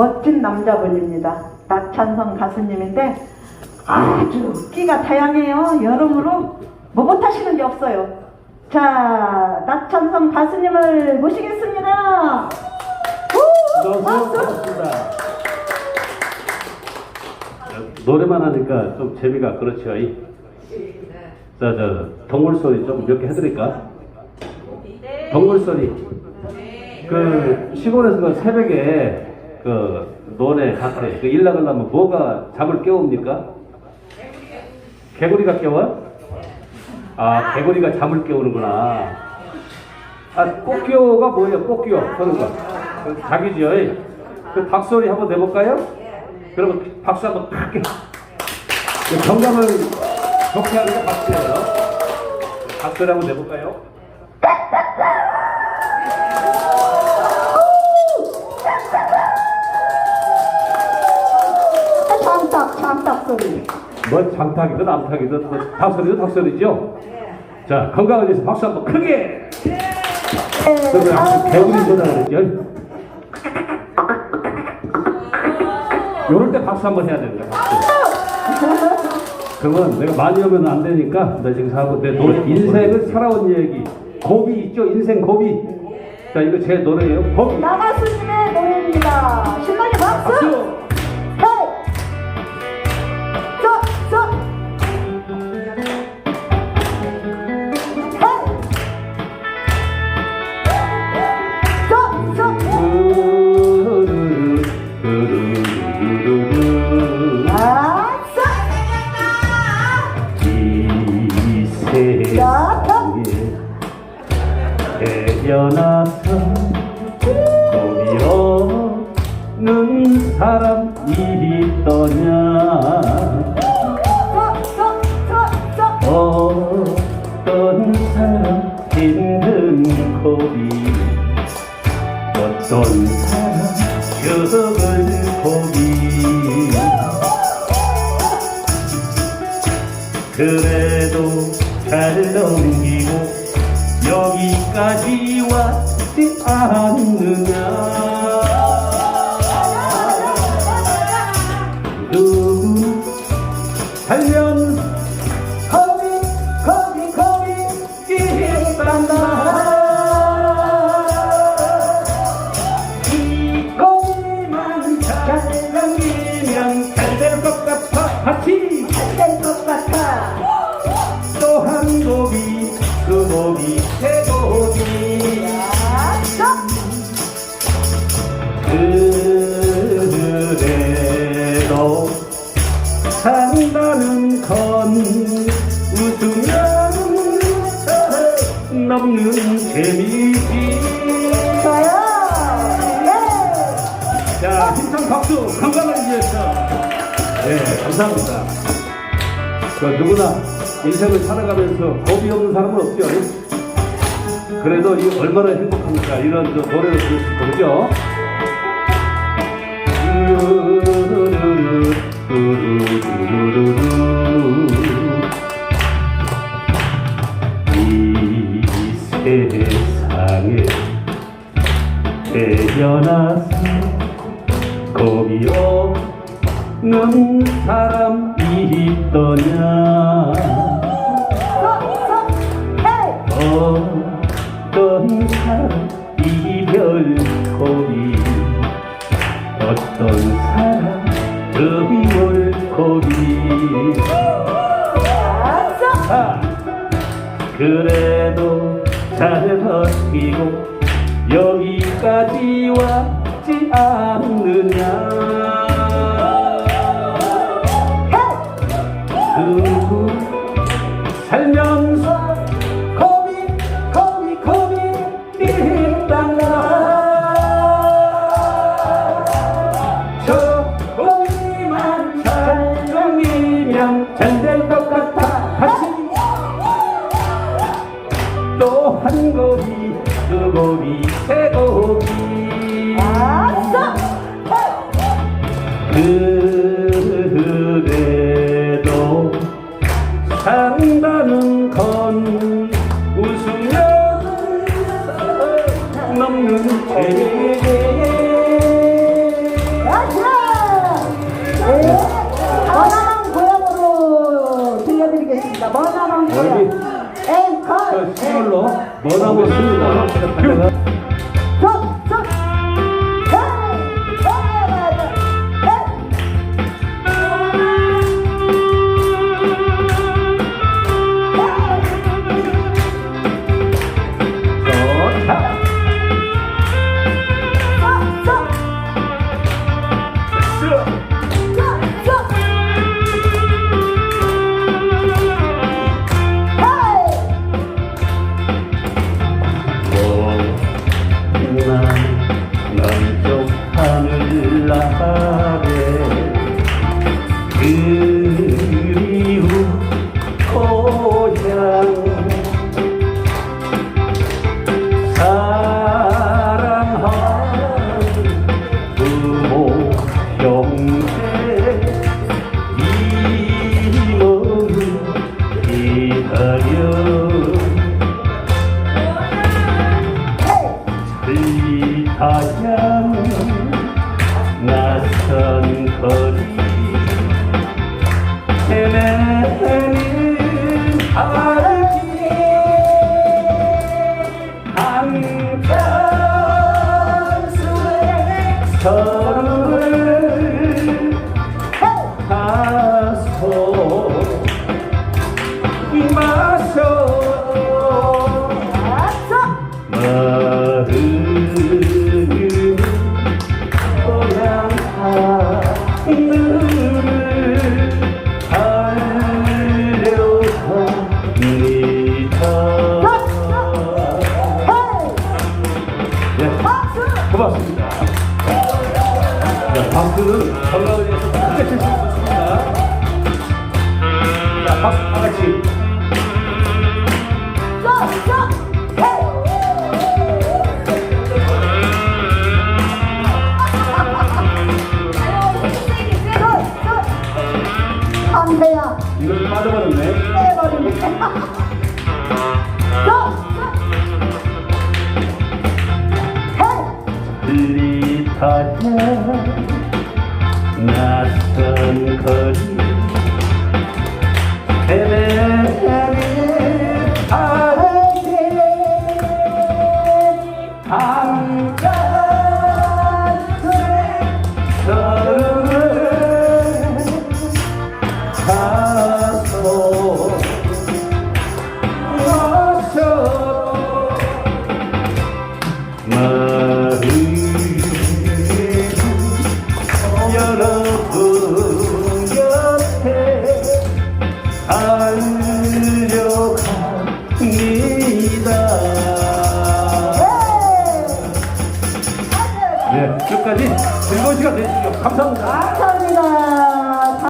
멋진 남자분입니다. 나찬성 가수님인데 아주 끼가 다양해요. 여러모로 뭐 못하시는 게 없어요. 자, 나찬성 가수님을 모시겠습니다. 우! 안녕하세요. 박수! 노래만 하니까 좀 재미가 그렇죠. 이? 자, 저, 동물 소리 좀 몇 개 해드릴까? 동물 소리. 그, 시골에서 그 새벽에 그, 논에 밭에 그 일나가려면 뭐가 잠을 깨웁니까? 개구리가 깨워? 아, 개구리가 잠을 깨우는구나. 아, 꽃기호가 뭐예요? 꽃기호. 그런 거. 그 자기죠. 그 닭소리 한번 내볼까요? 그러면 박수 한번 크게. 그 정감을 좋게 하는 게 박수예요. 박소리 한번 내볼까요? 잠딱, 잠딱 소리. 뭐 장탁이든 남탁이든 뭐 닭소리도 닭소리죠. 자, 건강을 위해서 박수 한번 크게. 그러면 아까 개구리 소리라 그랬죠. 요럴 때 박수 한번 해야 됩니다. 박수. 그러면 내가 많이 하면 안 되니까 나 지금 하고 내 노래 인생을 살아온 얘기 고비 있죠 인생 고비 자 이거 제 노래예요 고비 나가 그래도 잘 넘기고 여기까지 왔지 않느냐 넘는 재미지. 좋아요. 네. 자 힘찬 박수. 건강을 위해서. 네 감사합니다. 그 누구나 인생을 살아가면서 겁이 없는 사람은 없죠. 그래도 이 얼마나 행복합니까? 이런 저 노래를 들을 수 그죠 세상에 태어나서 겁이 없는 사람이 있더냐! 어떤 사람 이별 고비 어떤 사람 잘 버티고 여기까지 왔지 않느냐 수고비 해고비 아싸 그대도 산다는 건 웃으며 넘는 세계 머나랑 고향으로 들려드리겠습니다. 머나랑 고향. 에이 컷 실로? 서, 거리. 한가슴에 서 자, 박수는 건강을 위해서 크게 칠수 있습니다. 자, 박수 다 같이. 이걸 좀 빠져버렸네. 빼버리네 not uncut. 감사합니다